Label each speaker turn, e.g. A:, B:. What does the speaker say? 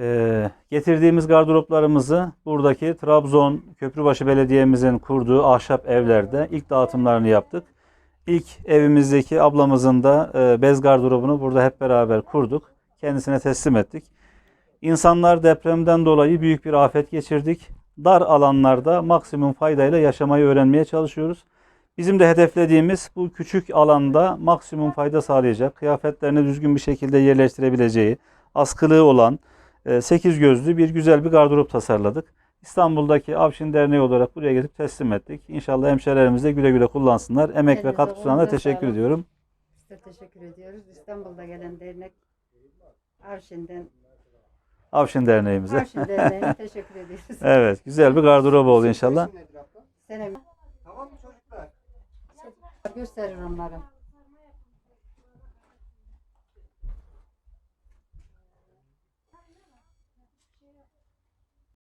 A: Ee, getirdiğimiz gardıroplarımızı buradaki Trabzon Köprübaşı Belediye'mizin kurduğu ahşap evlerde ilk dağıtımlarını yaptık. İlk evimizdeki ablamızın da e, bez gardırobunu burada hep beraber kurduk. Kendisine teslim ettik. İnsanlar depremden dolayı büyük bir afet geçirdik. Dar alanlarda maksimum faydayla yaşamayı öğrenmeye çalışıyoruz. Bizim de hedeflediğimiz bu küçük alanda maksimum fayda sağlayacak, kıyafetlerini düzgün bir şekilde yerleştirebileceği, askılığı olan, 8 gözlü bir güzel bir gardırop tasarladık. İstanbul'daki Avşin Derneği olarak buraya getirip teslim ettik. İnşallah hemşehrilerimiz de güle güle kullansınlar. Emek ve
B: Elinize,
A: katkısına da teşekkür ediyorum.
B: Biz de teşekkür ediyoruz. İstanbul'da gelen dernek Arşin'den
A: Avşin Derneğimize.
B: Arşin Derneği'ne teşekkür ediyoruz.
A: Evet, güzel bir gardırop oldu inşallah.
C: Tamam mı çocuklar?
B: gösterir onlara.